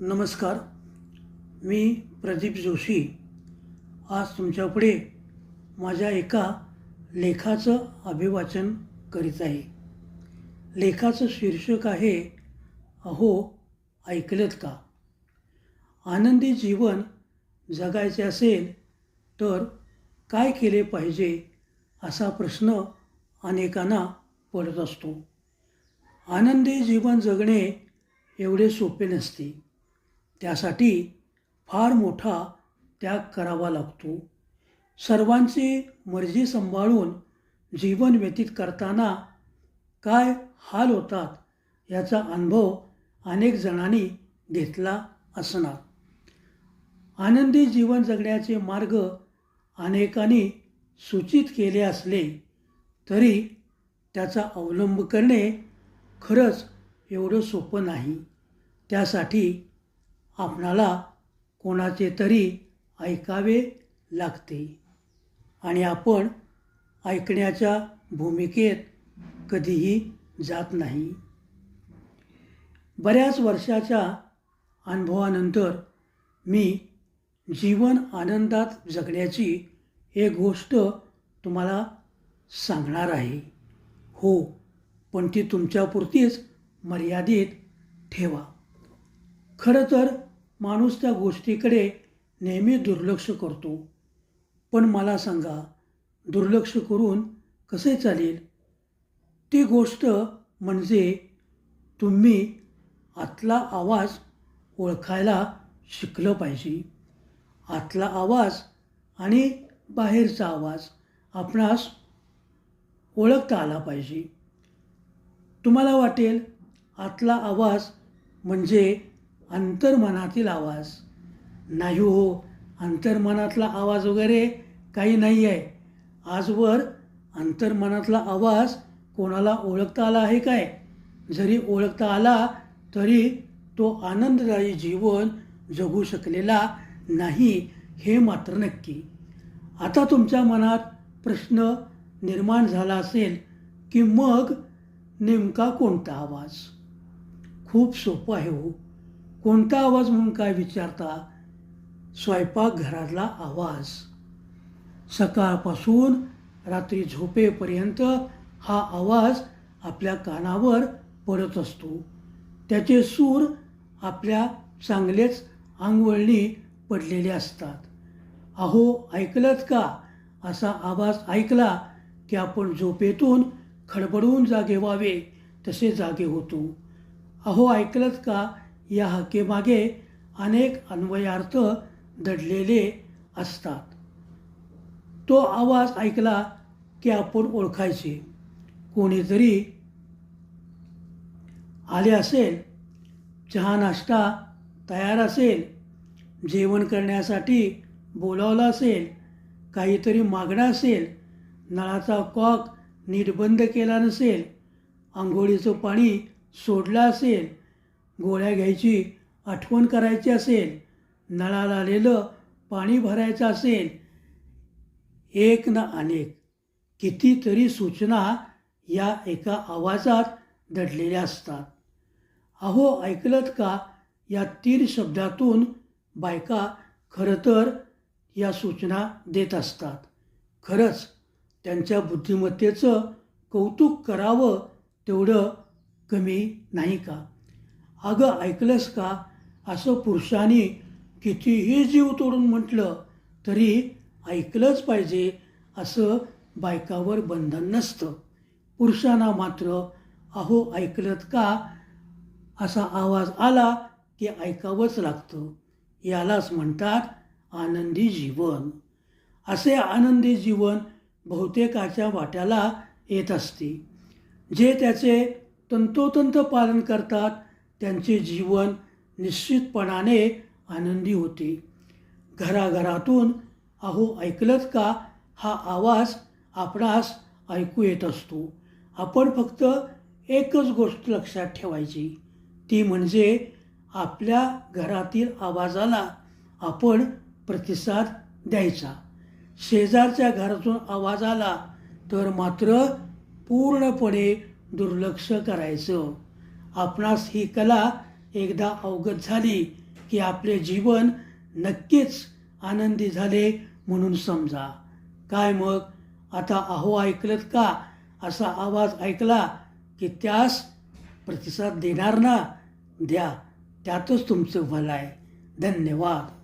नमस्कार. मी प्रदीप जोशी. आज तुमच्यापुढे माझ्या एका लेखाचं अभिवाचन करीत आहे. लेखाचं शीर्षक आहे अहो ऐकलत का? आनंदी जीवन जगायचे असेल तर काय केले पाहिजे असा प्रश्न अनेकांना पडत असतो. आनंदी जीवन जगणे एवढे सोपे नसते. त्यासाठी फार मोठा त्याग करावा लागतो. सर्वांची मर्जी सांभाळून जीवन व्यतीत करताना काय हाल होतात याचा अनुभव अनेक जणांनी घेतला असणार. आनंदी जीवन जगण्याचे मार्ग अनेकांनी सूचित केले असले तरी त्याचा अवलंब करणे खरंच एवढं सोपं नाही. त्यासाठी आपणाला कोणाचे तरी ऐकावे लागते. आणि आपण ऐकण्याच्या भूमिकेत कधीही जात नाही. बऱ्याच वर्षाच्या अनुभवानंतर मी जीवन आनंदात जगण्याची एक गोष्ट तुम्हाला सांगणार आहे. हो पण ती तुमच्यापुरतीच मर्यादित ठेवा. खरं तर माणूस त्या गोष्टीकडे नेहमी दुर्लक्ष करतो. पण मला सांगा दुर्लक्ष करून कसे चालेल? ती गोष्ट म्हणजे तुम्ही आतला आवाज ओळखायला शिकलं पाहिजे. आतला आवाज आणि बाहेरचा आवाज आपणास ओळखता आला पाहिजे. तुम्हाला वाटेल आतला आवाज म्हणजे अंतर्मनातील आवाज. नाही हो अंतर्मनातला आवाज वगैरे काही नाही आहे. आजवर अंतर्मनातला आवाज कोणाला ओळखता आला आहे काय? जरी ओळखता आला तरी तो आनंददायी जीवन जगू शकलेला नाही हे मात्र नक्की. आता तुमच्या मनात प्रश्न निर्माण झाला असेल की मग नेमका कोणता आवाज? खूप सोपं आहे हो. कोणता आवाज म्हणून काय विचारता? स्वयंपाकघरातला आवाज. सकाळपासून रात्री झोपेपर्यंत हा आवाज आपल्या कानावर पडत असतो. त्याचे सूर आपल्या चांगलेच अंगवळणी पडलेले असतात. अहो ऐकलत का? असा आवाज ऐकला की आपण झोपेतून खडबडून जागे व्हावे तसे जागे होतो. अहो ऐकलत का? या हकेमागे अनेक अन्वयार्थ दडलेले असतात. तो आवाज ऐकला की आपण ओळखायचे. कोणीतरी आले असेल चहा नाश्ता तयार असेल जेवण करण्यासाठी बोलावलं असेल काहीतरी मागणं असेल नळाचा कॉक नीट बंद केला नसेल आंघोळीचं पाणी सोडलं असेल गोळ्या घ्यायची आठवण करायची असेल नळाला आलेलं पाणी भरायचं असेल एक ना अनेक. कितीतरी सूचना या एका आवाजात दडलेल्या असतात. अहो ऐकलत का या तीन शब्दातून बायका खरं तर या सूचना देत असतात? खरंच त्यांच्या बुद्धिमत्तेचं कौतुक करावं तेवढं कमी नाही का? अगं ऐकलंस का? असं पुरुषांनी कितीही जीव तोडून म्हटलं तरी ऐकलंच पाहिजे असं बायकावर बंधन नसतं. पुरुषांना मात्र अहो ऐकलत का? असा आवाज आला की ऐकावंच लागतं. यालाच म्हणतात आनंदी जीवन. असे आनंदी जीवन बहुतेकाच्या वाट्याला येत असते. जे त्याचे तंतोतंत पालन करतात. त्यांचे जीवन निश्चितपणाने आनंदी होते. घराघरातून अहो ऐकलत का? हा आवाज आपणास ऐकू येत असतो. आपण फक्त एकच गोष्ट लक्षात ठेवायची. ती म्हणजे आपल्या घरातील आवाजाला आपण प्रतिसाद द्यायचा. शेजारच्या घरातून आवाज आला तर मात्र पूर्णपणे दुर्लक्ष करायचं. आपणास ही कला एकदा अवगत झाली की आपले जीवन नक्कीच आनंदी झाले म्हणून समजा. काय मग? आता अहो ऐकलत का? असा आवाज ऐकला की त्यास प्रतिसाद देणार ना? द्या त्यातच तुमचं भलं आहे. धन्यवाद.